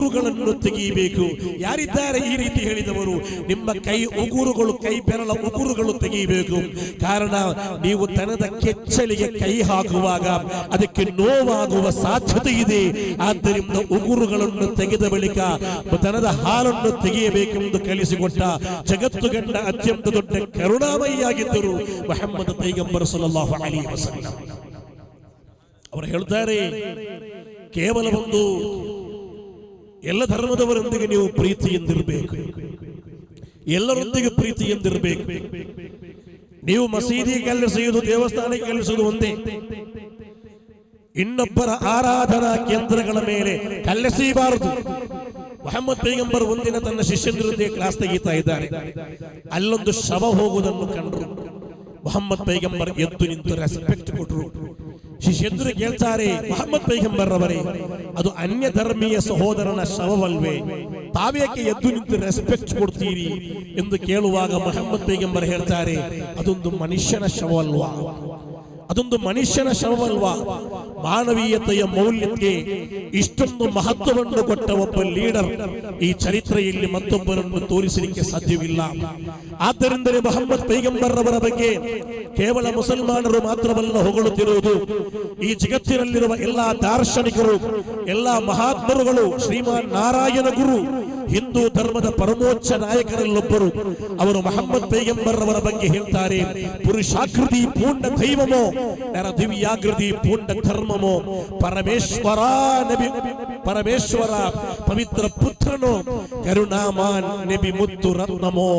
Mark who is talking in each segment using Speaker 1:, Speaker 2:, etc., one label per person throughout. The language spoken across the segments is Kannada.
Speaker 1: ಉಗುರುಗಳನ್ನು ತೆಗೆಯಬೇಕು. ಯಾರಿದ್ದಾರೆ ಈ ರೀತಿ ಹೇಳಿದವರು? ನಿಮ್ಮ ಕೈ ಉಗುರುಗಳು, ಕೈ ಬೆರಳ ಉಗುರುಗಳು ತೆಗೆಯಬೇಕು. ಕಾರಣ, ನೀವು ದನದ ಕೆಚ್ಚಲಿಗೆ ಕೈ ಹಾಕುವಾಗ ಅದಕ್ಕೆ ನೋವಾಗುವ ಸಾಧ್ಯತೆ ಇದೆ. ಆದ್ದರಿಂದ ಉಗುರುಗಳನ್ನು ತೆಗೆದ ಬಳಿಕ ದನದ ಹಾಲನ್ನು ತೆಗೆಯಬೇಕೆಂದು ಕಲಿಸಿಕೊಟ್ಟ ಜಗತ್ತು ಗಂಡ ಅತ್ಯಂತ ದೊಡ್ಡ ಕರುಣಾಮಯಿಯಾಗಿದ್ದರು ಮೊಹಮ್ಮದ್ ಪೈಗಂಬರ್ ವಸಲ್ಲಂ. ಅವರು ಹೇಳ್ತಾರೆ, ಕೇವಲ ಒಂದು ಎಲ್ಲ ಧರ್ಮದವರೊಂದಿಗೆ ನೀವು ಪ್ರೀತಿಯಿಂದಿರಬೇಕು ಎಲ್ಲರೊಂದಿಗೆ ಪ್ರೀತಿಯಿಂದಿರಬೇಕು ನೀವು ಮಸೀದಿ ಕೆಲಸೆಯುವುದು ದೇವಸ್ಥಾನಕ್ಕೆ ಕೆಲಸೋದು ಒಂದೇ ಇನ್ನೊಬ್ಬರ ಆರಾಧನಾ ಕೇಂದ್ರಗಳ ಮೇಲೆ ಕಲ್ಲೆಸೀಬಾರದು ಮೊಹಮ್ಮದ್ ಪೈಗಂಬರ್ ಒಂದಿನ ತನ್ನ ಶಿಷ್ಯಂದಿರೊಂದಿಗೆ ಕ್ಲಾಸ್ ತೆಗೀತಾ ಇದ್ದಾರೆ ಅಲ್ಲೊಂದು ಶವ ಹೋಗುವುದನ್ನು ಕಂಡ್ರು ಮೊಹಮ್ಮದ್ ಪೈಗಂಬರ್ ಎದ್ದು ನಿಂತು ರೆಸ್ಪೆಕ್ಟ್ ಕೊಟ್ಟರು ಶಿಷ್ಯಂದರು ಕೇಳ್ತಾರೆ, ಮೊಹಮ್ಮದ್ ಪೈಗಂಬರ್ರವರೇ ಅದು ಅನ್ಯ ಧರ್ಮೀಯ ಸಹೋದರನ ಶವವಲ್ವೇ, ತಾವೇಕೆ ಎದ್ದು ನಿಂತು ರೆಸ್ಪೆಕ್ಟ್ ಕೊಡ್ತೀರಿ? ಎಂದು ಕೇಳುವಾಗ ಮೊಹಮ್ಮದ್ ಪೈಗಂಬರ್ ಹೇಳ್ತಾರೆ, ಅದೊಂದು ಮನುಷ್ಯನ ಶವವಲ್ವಾ? ಅದೊಂದು ಮನುಷ್ಯನ ಶ್ರಮವಲ್ವ ಮಾನವೀಯತೆಯ ಮೌಲ್ಯಕ್ಕೆ ಇಷ್ಟೊಂದು ಮಹತ್ವವನ್ನು ಕೊಟ್ಟ ಒಬ್ಬ ಲೀಡರ್ ಈ ಚರಿತ್ರೆಯಲ್ಲಿ ಮತ್ತೊಬ್ಬರನ್ನು ತೋರಿಸಲಿಕ್ಕೆ ಸಾಧ್ಯವಿಲ್ಲ. ಆದ್ದರಿಂದಲೇ ಮೊಹಮ್ಮದ್ ಪೈಗಂಬರ್ ಅವರ ಬಗ್ಗೆ ಕೇವಲ ಮುಸಲ್ಮಾನರು ಮಾತ್ರವಲ್ಲ ಹೊಗಳುತ್ತಿರುವುದು, ಈ ಜಗತ್ತಿನಲ್ಲಿರುವ ಎಲ್ಲಾ ದಾರ್ಶನಿಕರು, ಎಲ್ಲಾ ಮಹಾತ್ಮರುಗಳು ಶ್ರೀಮಾನ್ ನಾರಾಯಣ ಗುರು ಹಿಂದೂ ಧರ್ಮದ ಪರಮೋಚ್ಚ ನಾಯಕರಲ್ಲೊಬ್ಬರು ಅವರು ಮೊಹಮ್ಮದ್ ಪೈಗಂಬರ್ ಅವರ ಬಗ್ಗೆ ಹೇಳ್ತಾರೆ ಪುರುಷಾಕೃತಿ ಪೂರ್ಣ ದೈವಮೋ ನರ ದಿವ್ಯಾಕೃತಿ ಪೂರ್ಣ ಧರ್ಮಮೋ ಪರಮೇಶ್ವರ ನಬಿ ಪರಮೇಶ್ವರ ಪವಿತ್ರ ಪುತ್ರನೋ ಕರುಣಾಮಾನ್ ನಬಿ ಮುತ್ತು ರತ್ನಮೋ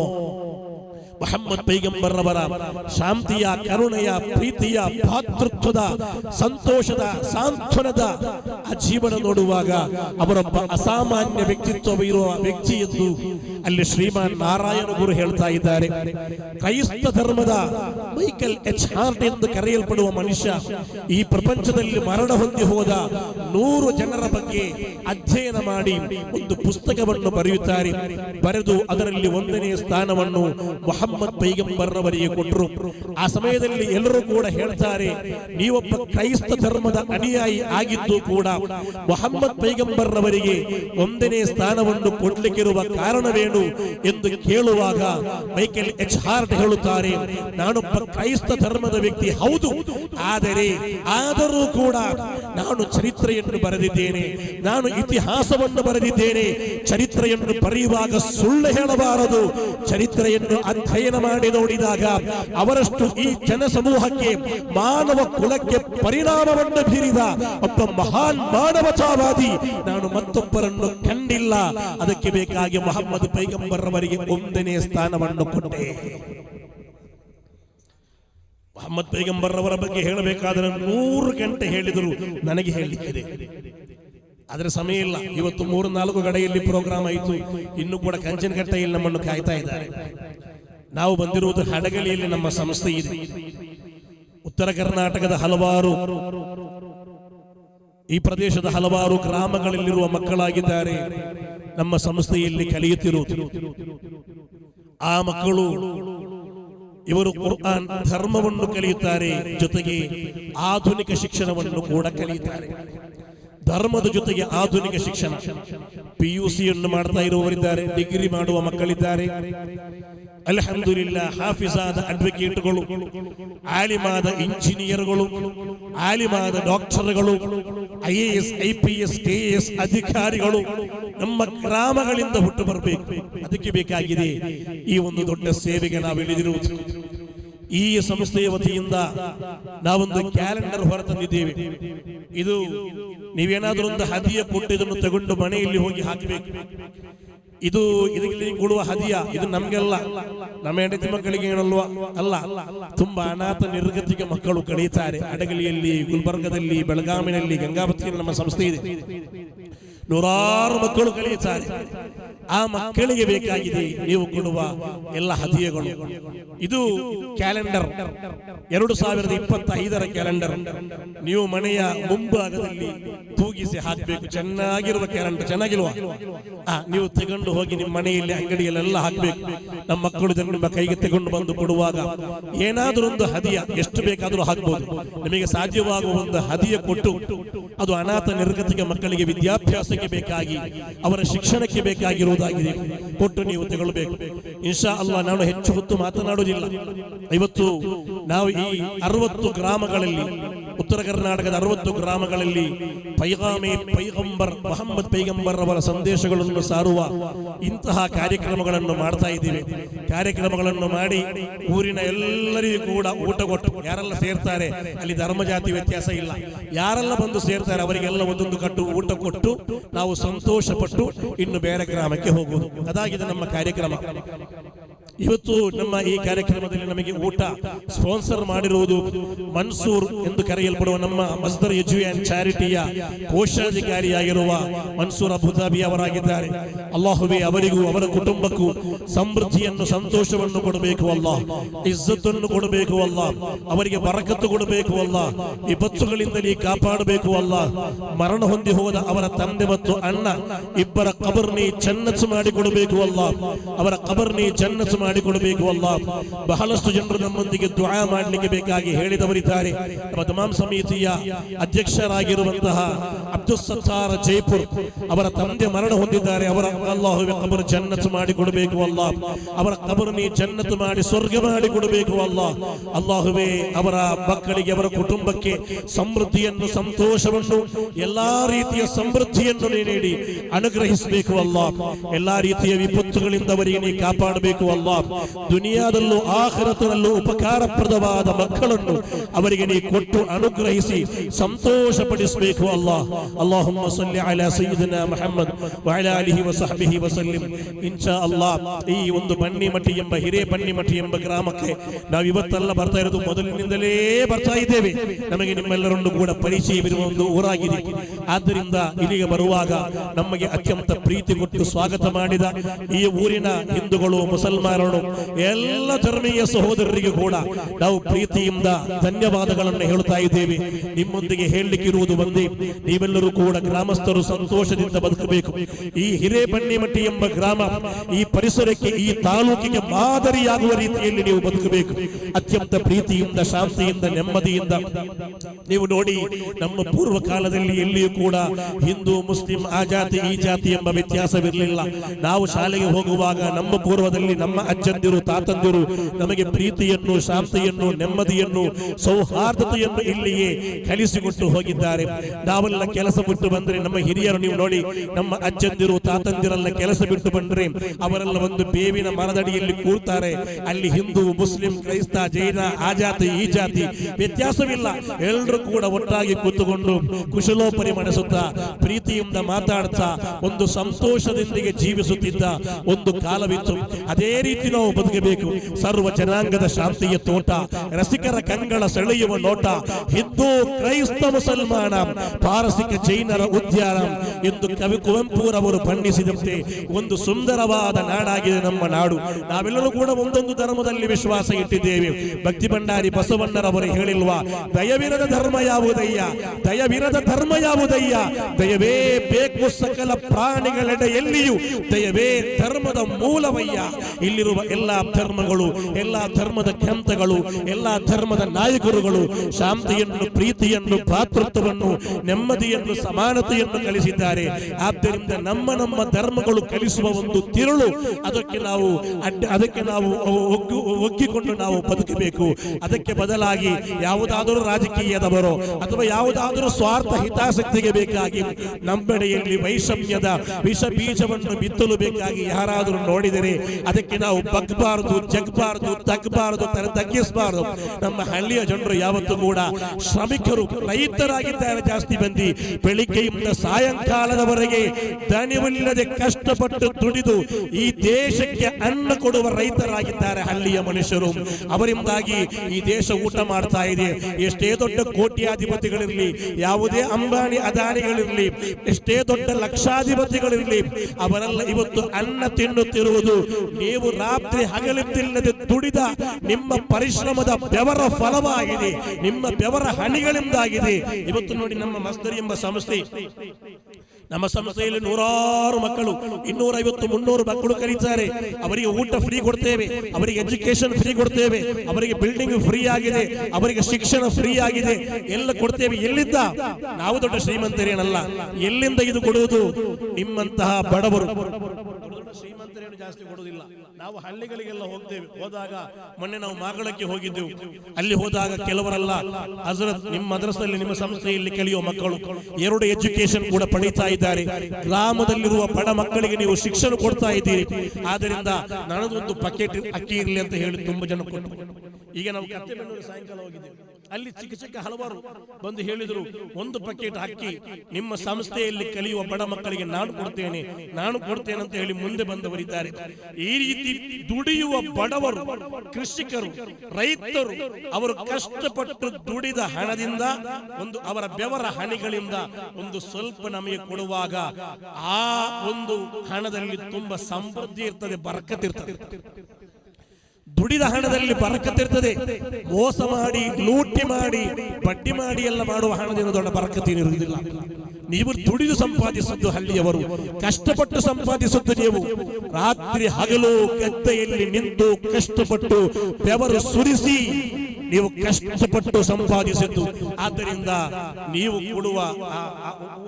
Speaker 1: ಮೊಹಮ್ಮದ್ ಪೈಗಂಬರ್ ಅವರ ಶಾಂತಿಯ ಕರುಣೆಯ ಪ್ರೀತಿಯ ಭಾತೃತ್ವದ ಸಂತೋಷದ ಸಾಂತ್ವನದ ಆ ಜೀವನ ನೋಡುವಾಗ ಅವರೊಬ್ಬ ಅಸಾಮಾನ್ಯ ವ್ಯಕ್ತಿತ್ವ ಇರುವ ವ್ಯಕ್ತಿ ಎಂದು ಅಲ್ಲಿ ಶ್ರೀಮಾನ್ ನಾರಾಯಣ ಗುರು ಹೇಳ್ತಾ ಇದ್ದಾರೆ. ಕ್ರೈಸ್ತ ಧರ್ಮದ ಮೈಕಲ್ ಎಚ್. ಹಾರ್ಟ್ ಎಂದು ಕರೆಯಲ್ಪಡುವ ಮನುಷ್ಯ ಈ ಪ್ರಪಂಚದಲ್ಲಿ ಮರಣ ಹೊಂದಿ ಹೋದ ನೂರು ಜನರ ಬಗ್ಗೆ ಅಧ್ಯಯನ ಮಾಡಿ ಒಂದು ಪುಸ್ತಕವನ್ನು ಬರೆಯುತ್ತಾರೆ. ಬರೆದು ಅದರಲ್ಲಿ ಒಂದನೇ ಸ್ಥಾನವನ್ನು ಮೊಹಮ್ಮದ್ ಪೈಗಂಬರ್ ಅವರಿಗೆ ಕೊಟ್ಟರು ಆ ಸಮಯದಲ್ಲಿ ಎಲ್ಲರೂ ಕೂಡ ಹೇಳ್ತಾರೆ, ನೀವೊಬ್ಬ ಕ್ರೈಸ್ತ ಧರ್ಮದ ಅನುಯಾಯಿ ಆಗಿದ್ದು ಕೂಡ ಮೊಹಮ್ಮದ್ ಪೈಗಂಬರ್ ರವರಿಗೆ ಒಂದನೇ ಸ್ಥಾನವನ್ನು ಕೊಡ್ಲಿಕ್ಕಿರುವ ಕಾರಣವೇನು ಎಂದು ಕೇಳುವಾಗ ಮೈಕೆಲ್ ಎಚ್. ಹಾರ್ಟ್ ಹೇಳುತ್ತಾರೆ ನಾನೊಬ್ಬ ಕ್ರೈಸ್ತ ಧರ್ಮದ ವ್ಯಕ್ತಿ, ಹೌದು, ಆದರೆ ಆದರೂ ಕೂಡ ನಾನು ಚರಿತ್ರೆಯನ್ನು ಬರೆದಿದ್ದೇನೆ, ನಾನು ಇತಿಹಾಸವನ್ನು ಬರೆದಿದ್ದೇನೆ, ಚರಿತ್ರೆಯನ್ನು ಬರೆಯುವಾಗ ಸುಳ್ಳು ಹೇಳಬಾರದು, ಚರಿತ್ರೆಯನ್ನು ಅಧ್ಯಯನ ಮಾಡಿ ನೋಡಿದಾಗ ಅವರಷ್ಟು ಈ ಜನಸಮೂಹಕ್ಕೆ ಮಾನವ ಕುಲಕ್ಕೆ ಪರಿಣಾಮವನ್ನು ಬೀರಿದ ಒಬ್ಬ ಮಹಾನ್ ಮಾನವತಾವಾದಿ ನಾನು ಮತ್ತೊಬ್ಬರನ್ನು ಕಂಡಿಲ್ಲ. ಅದಕ್ಕೆ ಬೇಕಾಗಿ ಮೊಹಮ್ಮದ್ ಪೈಗಂಬರ್ ಅವರಿಗೆ ಒಂದನೇ ಸ್ಥಾನವನ್ನು ಕೊಟ್ಟೆ. ಮೊಹಮ್ಮದ್ ಪೈಗಂಬರ್ ಅವರ ಬಗ್ಗೆ ಹೇಳಬೇಕಾದರೆ ನೂರು ಗಂಟೆ ಹೇಳಿದರು ನನಗೆ ಹೇಳಲಿಕ್ಕಿದೆ. ಅದರ ಸಮಯ ಇಲ್ಲ. ಇವತ್ತು ಮೂರು ನಾಲ್ಕು ಗಡೆಯಲ್ಲಿ ಪ್ರೋಗ್ರಾಮ್ ಆಯಿತು. ಇನ್ನು ಕೂಡ ಕಂಚಿನ ಕಟ್ಟೆಯಲ್ಲಿ ನಮ್ಮನ್ನು ಕಾಯ್ತಾ ಇದ್ದಾರೆ. ನಾವು ಬಂದಿರುವುದು ಹಡಗಲಿಯಲ್ಲಿ ನಮ್ಮ ಸಂಸ್ಥೆ ಇದೆ. ಉತ್ತರ ಕರ್ನಾಟಕದ ಹಲವಾರು ಈ ಪ್ರದೇಶದ ಹಲವಾರು ಗ್ರಾಮಗಳಲ್ಲಿರುವ ಮಕ್ಕಳಾಗಿದ್ದಾರೆ. ನಮ್ಮ ಸಂಸ್ಥೆಯಲ್ಲಿ ಕಲಿಯುತ್ತಿರುವುದು. ಆ ಮಕ್ಕಳು ಇವರು ಕುರ್ಆನ್ ಧರ್ಮವನ್ನು ಕಲಿಯುತ್ತಾರೆ, ಜೊತೆಗೆ ಆಧುನಿಕ ಶಿಕ್ಷಣವನ್ನು ಕೂಡ ಕಲಿಯುತ್ತಾರೆ. ಧರ್ಮದ ಜೊತೆಗೆ ಆಧುನಿಕ ಶಿಕ್ಷಣ. ಪಿ ಯು ಸಿಯನ್ನು ಮಾಡ್ತಾ ಇರುವವರಿದ್ದಾರೆ, ಡಿಗ್ರಿ ಮಾಡುವ ಮಕ್ಕಳಿದ್ದಾರೆ. ಅಲ್ಹಮ್ದುಲಿಲ್ಲ ಹಾಫಿಜಾದ ಅಡ್ವೊಕೇಟ್ಗಳು ಆಲಿಮಾದ ಇಂಜಿನಿಯರ್ಗಳು ಆಲಿಮಾದ ಡಾಕ್ಟರ್ಗಳು I A S I P S K S ಅಧಿಕಾರಿಗಳು ನಮ್ಮ ಗ್ರಾಮಗಳಿಂದ ಹುಟ್ಟು ಬರಬೇಕು ಅದಕ್ಕೆ ಬೇಕಾಗಿದೆ ಈ ಒಂದು ದೊಡ್ಡ ಸೇವೆಗೆ ನಾವು ಇಳಿದಿರುವುದು ಈ ಸಂಸ್ಥೆಯ ವತಿಯಿಂದ ನಾವೊಂದು ಕ್ಯಾಲೆಂಡರ್ ಹೊರತಂದಿದ್ದೇವೆ ಇದು ನೀವೇನಾದ್ರೂ ಒಂದು ಹದಿಯ ಕೊಟ್ಟು ಇದನ್ನು ತಗೊಂಡು ಮನೆಯಲ್ಲಿ ಹೋಗಿ ಹಾಕಬೇಕು ಇದು ಇದಕ್ಕೆ ಕೊಡುವ ಹದಿಯ, ಇದು ನಮ್ಗೆಲ್ಲ. ನಮ್ಮ ಹೆಂಡತಿ ಮಕ್ಕಳಿಗೆ ಏನಲ್ವಾ ಅಲ್ಲ, ತುಂಬಾ ಅನಾಥ ನಿರ್ಗತಿಕ ಮಕ್ಕಳು ಕಳೀತಾರೆ. ಅಡಗಲಿಯಲ್ಲಿ, ಗುಲ್ಬರ್ಗದಲ್ಲಿ, ಬೆಳಗಾವಿನಲ್ಲಿ, ಗಂಗಾವತಿಯಲ್ಲಿ ನಮ್ಮ ಸಂಸ್ಥೆ ಇದೆ. ನೂರಾರು ಮಕ್ಕಳು ಕಲಿಯುತ್ತಾರೆ ಆ ಮಕ್ಕಳಿಗೆ ಬೇಕಾಗಿದೆ ನೀವು ಕೊಡುವ ಎಲ್ಲ ಹದಿಯಗಳು ಇದು ಕ್ಯಾಲೆಂಡರ್. ಎರಡು ಸಾವಿರದ ಇಪ್ಪತ್ತೈದರ ಕ್ಯಾಲೆಂಡರ್. ನೀವು ಮನೆಯ ಮುಂಭಾಗದಲ್ಲಿ ತೂಗಿಸಿ ಹಾಕಬೇಕು. ಚೆನ್ನಾಗಿರುವ ಕ್ಯಾಲೆಂಡರ್. ಚೆನ್ನಾಗಿಲ್ವಾ ಆ, ನೀವು ತಗೊಂಡು ಹೋಗಿ ನಿಮ್ಮ ಮನೆಯಲ್ಲಿ ಅಂಗಡಿಯಲ್ಲೆಲ್ಲ ಹಾಕಬೇಕು. ನಮ್ಮ ಮಕ್ಕಳು ನಿಮ್ಮ ಕೈಗೆ ತಗೊಂಡು ಬಂದು ಕೊಡುವಾಗ ಏನಾದರೂ ಒಂದು ಹದಿಯ, ಎಷ್ಟು ಬೇಕಾದರೂ ಹಾಕ್ಬೋದು. ನಿಮಗೆ ಸಾಧ್ಯವಾಗುವ ಒಂದು ಹದಿಯ ಕೊಟ್ಟು ಅದು ಅನಾಥ ನಿರ್ಗತಿಗೆ ಮಕ್ಕಳಿಗೆ ವಿದ್ಯಾಭ್ಯಾಸಕ್ಕೆ ಬೇಕಾಗಿ, ಅವರ ಶಿಕ್ಷಣಕ್ಕೆ ಬೇಕಾಗಿರುವುದಾಗಿದೆ ಕೊಟ್ಟು ನೀವು ತಗೊಳ್ಬೇಕು ಇನ್ಶಾ ಅಲ್ಲ ನಾನು ಹೆಚ್ಚು ಹೊತ್ತು ಮಾತನಾಡುವುದಿಲ್ಲ ಇವತ್ತು ನಾವು ಈ ಅರವತ್ತು ಗ್ರಾಮಗಳಲ್ಲಿ ಉತ್ತರ ಕರ್ನಾಟಕದ ಅರವತ್ತು ಗ್ರಾಮಗಳಲ್ಲಿ ಪೈಗಾಮಿ ಪೈಗಂಬರ್, ಮೊಹಮ್ಮದ್ ಪೈಗಂಬರ್ ಅವರ ಸಂದೇಶಗಳನ್ನು ಸಾರುವ ಇಂತಹ ಕಾರ್ಯಕ್ರಮಗಳನ್ನು ಮಾಡ್ತಾ ಇದ್ದೀವಿ. ಕಾರ್ಯಕ್ರಮಗಳನ್ನು ಮಾಡಿ ಊರಿನ ಎಲ್ಲರಿಗೂ ಕೂಡ ಊಟ ಕೊಟ್ಟು ಯಾರೆಲ್ಲ ಸೇರ್ತಾರೆ, ಅಲ್ಲಿ ಧರ್ಮ ಜಾತಿ ವ್ಯತ್ಯಾಸ ಇಲ್ಲ. ಯಾರೆಲ್ಲ ಬಂದು ಸೇರ್ತಾರೆ, ಅವರಿಗೆಲ್ಲ ಒಂದೊಂದು ಕಟ್ಟು ಊಟ ಕೊಟ್ಟು ನಾವು ಸಂತೋಷಪಟ್ಟು ಇನ್ನು ಬೇರೆ ಗ್ರಾಮಕ್ಕೆ ಹೋಗುವುದು. ಅದಾಗಿದೆ ನಮ್ಮ ಕಾರ್ಯಕ್ರಮ. ಇವತ್ತು ನಮ್ಮ ಈ ಕಾರ್ಯಕ್ರಮದಲ್ಲಿ ನಮಗೆ ಊಟ ಸ್ಪಾನ್ಸರ್ ಮಾಡಿರುವುದು ಮನ್ಸೂರ್ ಎಂದು ಕರೆಯಲ್ಪಡುವ ನಮ್ಮ ಮಸ್ದರ್ ಎಜು ಅಂಡ್ ಚಾರಿಟಿಯ ಕೋಶಾಧಿಕಾರಿಯಾಗಿರುವ ಮನ್ಸೂರ್ ಅಬುದಾಬಿ ಅವರಾಗಿದ್ದಾರೆ. ಅಲ್ಲಾಹುವೆ ಅವರಿಗೂ ಅವರ ಕುಟುಂಬಕ್ಕೂ ಸಮೃದ್ಧಿಯನ್ನು, ಸಂತೋಷವನ್ನು ಕೊಡಬೇಕು ಅಲ್ಲ. ಇಜ್ಜತ್ತನ್ನು ಕೊಡಬೇಕು ಅಲ್ಲ. ಅವರಿಗೆ ಬರಕತ್ತು ಕೊಡಬೇಕು ಅಲ್ಲ. ವಿಪತ್ತುಗಳಿಂದಲೇ ಕಾಪಾಡಬೇಕು ಅಲ್ಲ. ಮರಣ ಹೊಂದಿ ಹೋದ ಅವರ ತಂದೆ ಮತ್ತು ಅಣ್ಣ ಇಬ್ಬರ ಕಬರ್ನಿ ಮಾಡಿ ಮಾಡಿಕೊಡಬೇಕು ಅಲ್ಲ. ಅವರ ಕಬರ್ನಿ ಜನ್ನಚು ಮಾಡಿಕೊಡಬೇಕು ಅಲ್ಲ. ಬಹಳಷ್ಟು ಜನರು ನಮ್ಮೊಂದಿಗೆ ದುಆ ಮಾಡಲಿಕ್ಕೆ ಬೇಕಾಗಿ ಹೇಳಿದವರಿದ್ದಾರೆ. ನಮ್ಮ ತಮಾಮ್ ಸಮಿತಿಯ ಅಧ್ಯಕ್ಷರಾಗಿರುವಂತಹ ಅಬ್ದುಲ್ ಸತ್ತಾರ್ ಜೈಪುರ್ ಅವರ ತಂದೆ ಮರಣ ಹೊಂದಿದ್ದಾರೆ. ಅವರ ಅಲ್ಲಾಹುವೆ ಕಬರ್ ಜನ್ನತ್ ಮಾಡಿಕೊಡಬೇಕು ಅಲ್ಲ. ಅವರ ಕಬರ್ನಿ ಜನ್ನತ್ ಮಾಡಿ ಸ್ವರ್ಗ ಮಾಡಿ ಕೊಡಬೇಕು ಅಲ್ಲ. ಅಲ್ಲಾಹುವೆ, ಅವರ ಮಕ್ಕಳಿಗೆ, ಅವರ ಕುಟುಂಬಕ್ಕೆ ಸಮೃದ್ಧಿಯನ್ನು, ಸಂತೋಷವನ್ನು, ಎಲ್ಲಾ ರೀತಿಯ ಸಮೃದ್ಧಿಯನ್ನು ನೀ ನೀಡಿ ಅನುಗ್ರಹಿಸಬೇಕು ಅಲ್ಲ. ಎಲ್ಲಾ ರೀತಿಯ ವಿಪತ್ತುಗಳಿಂದ ಅವರಿಗೆ ನೀ ಕಾಪಾಡಬೇಕು ಅಲ್ಲ. ದುನಿಯಾದಲ್ಲೂ ಆಖರತದಲ್ಲೂ ಉಪಕಾರಪ್ರದವಾದ ಮಕ್ಕಳನ್ನು ಅವರಿಗೆ ನೀ ಕೊಟ್ಟು ಅನುಗ್ರಹಿಸಿ ಸಂತೋಷ ಪಡಿಸಬೇಕು ಅಲ್ಲಾ. ಅಲ್ಲಾಹುಮ್ಮ ಸಲ್ಲಿ ಅಲಾ ಸಯ್ಯಿದನಾ ಮುಹಮ್ಮದ್ ವಅಲಾ ಆಲಿಹಿ ವಸಹಬಿಹಿ ವಸಲ್ಲಿಂ ಇನ್ಶಾ ಅಲ್ಲಾಹ್ ಈ ಒಂದು ಬನ್ನಿಮಠಿ ಎಂಬ ಹಿರೇ ಬನ್ನಿಮಠಿ ಎಂಬ ಗ್ರಾಮಕ್ಕೆ ನಾವು ಇವತ್ತೆಲ್ಲ ಬರ್ತಾ ಇರೋದು ಮೊದಲಿನಿಂದಲೇ ಬರ್ತಾ ಇದ್ದೇವೆ. ನಮಗೆ ನಿಮ್ಮೆಲ್ಲರನ್ನು ಕೂಡ ಪರಿಚಯವಿರುವ ಒಂದು ಊರಾಗಿದೆ. ಆದ್ದರಿಂದ ಇಲ್ಲಿಗೆ ಬರುವಾಗ ನಮಗೆ ಅತ್ಯಂತ ಪ್ರೀತಿ ಕೊಟ್ಟು ಸ್ವಾಗತ ಮಾಡಿದ ಈ ಊರಿನ ಹಿಂದೂಗಳು ಮುಸಲ್ಮಾನರು ಎಲ್ಲ ಧರ್ಮೀಯ ಸಹೋದರರಿಗೂ ಕೂಡ ನಾವು ಪ್ರೀತಿಯಿಂದ ಧನ್ಯವಾದಗಳನ್ನು ಹೇಳ್ತಾ ಇದ್ದೇವೆ. ನಿಮ್ಮೊಂದಿಗೆ ಹೇಳಲಿಕ್ಕಿರುವುದು ಒಂದೇ, ನೀವೆಲ್ಲರೂ ಕೂಡ ಗ್ರಾಮಸ್ಥರು ಸಂತೋಷದಿಂದ ಬದುಕಬೇಕು. ಈ ಹಿರೇಬಣ್ಣಿಮಟ್ಟಿ ಎಂಬ ಗ್ರಾಮ ಈ ಪರಿಸರಕ್ಕೆ, ಈ ತಾಲೂಕಿಗೆ ಮಾದರಿಯಾಗುವ ರೀತಿಯಲ್ಲಿ ನೀವು ಬದುಕಬೇಕು. ಅತ್ಯಂತ ಪ್ರೀತಿಯಿಂದ, ಶಾಂತಿಯಿಂದ, ನೆಮ್ಮದಿಯಿಂದ. ನೀವು ನೋಡಿ, ನಮ್ಮ ಪೂರ್ವ ಕಾಲದಲ್ಲಿ ಎಲ್ಲಿಯೂ ಕೂಡ ಹಿಂದೂ, ಮುಸ್ಲಿಂ, ಆ ಜಾತಿ, ಈ ಜಾತಿ ಎಂಬ ವ್ಯತ್ಯಾಸವಿರಲಿಲ್ಲ. ನಾವು ಶಾಲೆಗೆ ಹೋಗುವಾಗ ನಮ್ಮ ಪೂರ್ವದಲ್ಲಿ ನಮ್ಮ ಅಜ್ಜಂದಿರು, ತಾತಂದಿರು ನಮಗೆ ಪ್ರೀತಿಯನ್ನು, ಶಾಂತಿಯನ್ನು, ನೆಮ್ಮದಿಯನ್ನು, ಸೌಹಾರ್ದತೆಯನ್ನು ಇಲ್ಲಿಯೇ ಕಲಿಸಿಕೊಟ್ಟು ಹೋಗಿದ್ದಾರೆ. ನಾವೆಲ್ಲ ಕೆಲಸ ಬಿಟ್ಟು ಬಂದ್ರೆ, ನಮ್ಮ ಹಿರಿಯರು ನೀವು ನೋಡಿ, ನಮ್ಮ ಅಜ್ಜಂದಿರು, ತಾತಂದಿರೆಲ್ಲ ಕೆಲಸ ಬಿಟ್ಟು ಬಂದ್ರೆ ಅವರೆಲ್ಲ ಒಂದು ಬೇವಿನ ಮರದಡಿಯಲ್ಲಿ ಕೂರ್ತಾರೆ. ಅಲ್ಲಿ ಹಿಂದೂ, ಮುಸ್ಲಿಂ, ಕ್ರೈಸ್ತ, ಜೈನ, ಆ ಜಾತಿ, ಈ ಜಾತಿ ವ್ಯತ್ಯಾಸವಿಲ್ಲ. ಎಲ್ಲರೂ ಕೂಡ ಒಟ್ಟಾಗಿ ಕೂತುಕೊಂಡು ಕುಶಲೋಪರಿ ಮಾಡಿಸುತ್ತಾ ಪ್ರೀತಿಯಿಂದ ಮಾತಾಡ್ತಾ, ಒಂದು ಸಂತೋಷದೊಂದಿಗೆ ಜೀವಿಸುತ್ತಿದ್ದ ಒಂದು ಕಾಲವಿತ್ತು. ಅದೇ ರೀತಿ ನಾವು ಬದುಕಬೇಕು. ಸರ್ವ ಜನಾಂಗದ ಶಾಂತಿಯ ತೋಟ, ರಸಿಕರ ಕಣ್ಗಳ ಸೆಳೆಯುವ ನೋಟ, ಹಿಂದೂ ಕ್ರೈಸ್ತ ಮುಸಲ್ಮಾನ, ಪಾರಸಿಕ ಜೈನರ ಉದ್ಯಾನ ಎಂದು ಕವಿ ಕುವೆಂಪುರವರು ಬಣ್ಣಿಸಿದಂತೆ ಒಂದು ಸುಂದರವಾದ ನಾಡಾಗಿದೆ ನಮ್ಮ ನಾಡು. ನಾವೆಲ್ಲರೂ ಕೂಡ ಒಂದೊಂದು ಧರ್ಮದಲ್ಲಿ ವಿಶ್ವಾಸ ಇಟ್ಟಿದ್ದೇವೆ. ಭಕ್ತಿ ಭಂಡಾರಿ ಬಸವಣ್ಣರವರು ಹೇಳಿಲ್ವಾ, ದಯವಿರದ ಧರ್ಮ ಯಾವುದಯ್ಯ? ದಯವಿರದ ಧರ್ಮ ಯಾವುದಯ್ಯ? ದಯವೇ ಬೇಕು ಸಕಲ ಪ್ರಾಣಿಗಳೆಡೆಯಲ್ಲಿಯೂ, ದಯವೇ ಧರ್ಮದ ಮೂಲವಯ್ಯ? ಇಲ್ಲಿರುವ ಎಲ್ಲಾ ಧರ್ಮಗಳು, ಎಲ್ಲಾ ಧರ್ಮದ ಗ್ರಂಥಗಳು, ಎಲ್ಲಾ ಧರ್ಮದ ನಾಯಕರುಗಳು ಶಾಂತಿಯನ್ನು, ಪ್ರೀತಿಯನ್ನು, ಭಾತೃತ್ವವನ್ನು, ನೆಮ್ಮದಿಯನ್ನು, ಸಮಾನತೆಯನ್ನು ಕಲಿಸಿದ್ದಾರೆ ಆದ್ದರಿಂದ ನಮ್ಮ ನಮ್ಮ ಧರ್ಮಗಳು ಕಲಿಸುವ ಒಂದು ತಿರುಳು ಅದಕ್ಕೆ ನಾವು ಅದಕ್ಕೆ ನಾವು ಒಗ್ಗು ಒಗ್ಗಿಕೊಂಡು ನಾವು ಬದುಕಬೇಕು. ಅದಕ್ಕೆ ಬದಲಾಗಿ ಯಾವುದಾದರೂ ರಾಜಕೀಯದವರೋ ಅಥವಾ ಯಾವುದಾದರೂ ಸ್ವಾರ್ಥ ಹಿತಾಸಕ್ತಿಗೆ ಬೇಕಾಗಿ ನಮ್ಮೆಡೆಯಲ್ಲಿ ವೈಷಮ್ಯದ ವಿಷ ಬೀಜವನ್ನು ಬಿತ್ತಲು ಬೇಕಾಗಿ ಯಾರಾದರೂ ನೋಡಿದರೆ ಅದಕ್ಕೆ ನಾವು ಬಗ್ಬಾರದು, ಜಗ್ಬಾರದು, ತಗ್ಬಾರದು ತಗ್ಗಿಸಬಾರದು. ನಮ್ಮ ಹಳ್ಳಿಯ ಜನರು ಯಾವತ್ತೂ ಕೂಡ ಶ್ರಮಿಕರು, ರೈತರಾಗಿದ್ದಾರೆ ಜಾಸ್ತಿ ಮಂದಿ. ಬೆಳಿಗ್ಗೆಯಿಂದ ಸಾಯಂಕಾಲದವರೆಗೆ ದಣಿವಿಲ್ಲದೆ ಕಷ್ಟಪಟ್ಟು ದುಡಿದು ಈ ದೇಶಕ್ಕೆ ಅನ್ನ ಕೊಡುವ ರೈತರಾಗಿದ್ದಾರೆ ಹಳ್ಳಿಯ ಮನುಷ್ಯರು. ಅವರಿಂದಾಗಿ ಈ ದೇಶ ಊಟ ಮಾಡ್ತಾ ಇದೆ. ಎಷ್ಟೇ ದೊಡ್ಡ ಕೋಟ್ಯಾಧಿಪತಿಗಳಿರಲಿ, ಯಾವುದೇ ಅಂಬಾನಿ ಅದಾನಿಗಳಿರಲಿ, ಎಷ್ಟೇ ದೊಡ್ಡ ಲಕ್ಷಾಧಿಪತಿಗಳಿರಲಿ, ಅವರೆಲ್ಲ ಇವತ್ತು ಅನ್ನ ತಿನ್ನುತ್ತಿರುವುದು ನೀವು ರಾತ್ರಿ ಹಗಲಿದ್ದಿಲ್ಲದೆ ದುಡಿದ ನಿಮ್ಮ ಪರಿಶ್ರಮದ ಬೆವರ ಫಲವಾಗಿದೆ, ನಿಮ್ಮ ಬೆವರ ಹಣಿಗಳಿಂದಾಗಿದೆ ಇವತ್ತು ನೋಡಿ ನಮ್ಮ ಮಸ್ತರಿ ಎಂಬ ಸಂಸ್ಥೆ. ನಮ್ಮ ಸಂಸ್ಥೆಯಲ್ಲಿ ನೂರಾರು ಮಕ್ಕಳು ಇನ್ನೂರ ಐವತ್ತು ಮುನ್ನೂರು ಮಕ್ಕಳು ಕರೀತಾರೆ. ಅವರಿಗೆ ಊಟ ಫ್ರೀ ಕೊಡ್ತೇವೆ, ಅವರಿಗೆ ಎಜುಕೇಶನ್ ಫ್ರೀ ಕೊಡ್ತೇವೆ, ಅವರಿಗೆ ಬಿಲ್ಡಿಂಗ್ ಫ್ರೀ ಆಗಿದೆ, ಅವರಿಗೆ ಶಿಕ್ಷಣ ಫ್ರೀ ಆಗಿದೆ. ಎಲ್ಲ ಕೊಡ್ತೇವೆ. ಎಲ್ಲಿದ್ದ ನಾವು ದೊಡ್ಡ ಶ್ರೀಮಂತರೇನಲ್ಲ. ಎಲ್ಲಿಂದ ಇದು ಕೊಡುವುದು? ನಿಮ್ಮಂತಹ ಬಡವರು. ದೊಡ್ಡ ಶ್ರೀಮಂತರೇನು ಜಾಸ್ತಿ ಕೊಡುವುದಿಲ್ಲ. ನಾವು ಹಳ್ಳಿಗಳಿಗೆಲ್ಲ ಹೋಗ್ತೇವೆ. ಹೋದಾಗ ಮೊನ್ನೆ ನಾವು ಮಾಗಳಕ್ಕೆ ಹೋಗಿದ್ದೆವು. ಅಲ್ಲಿ ಹೋದಾಗ ಕೆಲವರಲ್ಲ, ಹಜರತ್ ನಿಮ್ಮ ಮದ್ರಸದಲ್ಲಿ ನಿಮ್ಮ ಸಂಸ್ಥೆಯಲ್ಲಿ ಕಲಿಯುವ ಮಕ್ಕಳು, ಎರಡು ಎಜುಕೇಶನ್ ಕೂಡ ಪಡೀತಾ ಇದ್ದಾರೆ. ಗ್ರಾಮದಲ್ಲಿರುವ ಬಡ ಮಕ್ಕಳಿಗೆ ನೀವು ಶಿಕ್ಷಣ ಕೊಡ್ತಾ ಇದ್ದೀರಿ. ಆದ್ದರಿಂದ ನನದೊಂದು ಪಕೆಟ್ ಅಕ್ಕಿ ಇರಲಿ ಅಂತ ಹೇಳಿ ತುಂಬಾ ಜನ ಕೊಟ್ಟರು. ಈಗ ನಾವು ಕತ್ತೆಬೆನ್ನೂರು ಸಾಯಂಕಾಲ ಹೋಗಿದ್ದೇವೆ. ಅಲ್ಲಿ ಚಿಕ್ಕ ಚಿಕ್ಕ ಹಲವಾರು ಬಂದು ಹೇಳಿದರು, ಒಂದು ಪ್ಯಾಕೆಟ್ ಹಾಕಿ ನಿಮ್ಮ ಸಂಸ್ಥೆಯಲ್ಲಿ ಕಲಿಯುವ ಬಡ ಮಕ್ಕಳಿಗೆ ನಾನು ಕೊಡ್ತೇನೆ ನಾನು ಕೊಡ್ತೇನೆ ಅಂತ ಹೇಳಿ ಮುಂದೆ ಬಂದವರಿದ್ದಾರೆ. ಈ ರೀತಿ ದುಡಿಯುವ ಬಡವರು, ಕೃಷಿಕರು, ರೈತರು, ಅವರು ಕಷ್ಟಪಟ್ಟು ದುಡಿದ ಹಣದಿಂದ, ಒಂದು ಅವರ ಬೆವರ ಹಣಿಗಳಿಂದ ಒಂದು ಸ್ವಲ್ಪ ನಮಗೆ ಕೊಡುವಾಗ ಆ ಒಂದು ಹಣದಲ್ಲಿ ತುಂಬಾ ಸಮೃದ್ಧಿ ಇರ್ತದೆ ಬರಕತ್ತಿರ್ತದೆ ದುಡಿದ ಹಣದಲ್ಲಿ ಬರಕತ್ತಿರ್ತದೆ ಮೋಸ ಮಾಡಿ, ಲೂಟಿ ಮಾಡಿ, ಬಡ್ಡಿ ಮಾಡಿ ಎಲ್ಲ ಮಾಡುವ ಹಣದಿಂದ ದೊಡ್ಡ ಬರಕತ್ತೇನಿರುವುದಿಲ್ಲ ನೀವು ದುಡಿದು ಸಂಪಾದಿಸುವುದು ಹಳ್ಳಿಯವರು, ಕಷ್ಟಪಟ್ಟು ಸಂಪಾದಿಸುವುದು ನೀವು. ರಾತ್ರಿ ಹಗಲು ಗದ್ದೆಯಲ್ಲಿ ನಿಂತು ಕಷ್ಟಪಟ್ಟು ಬೆವರು ಸುರಿಸಿ ನೀವು ಕಷ್ಟಪಟ್ಟು ಸಂಪಾದಿಸಿದ್ದು. ಆದ್ದರಿಂದ ನೀವು ಕೊಡುವ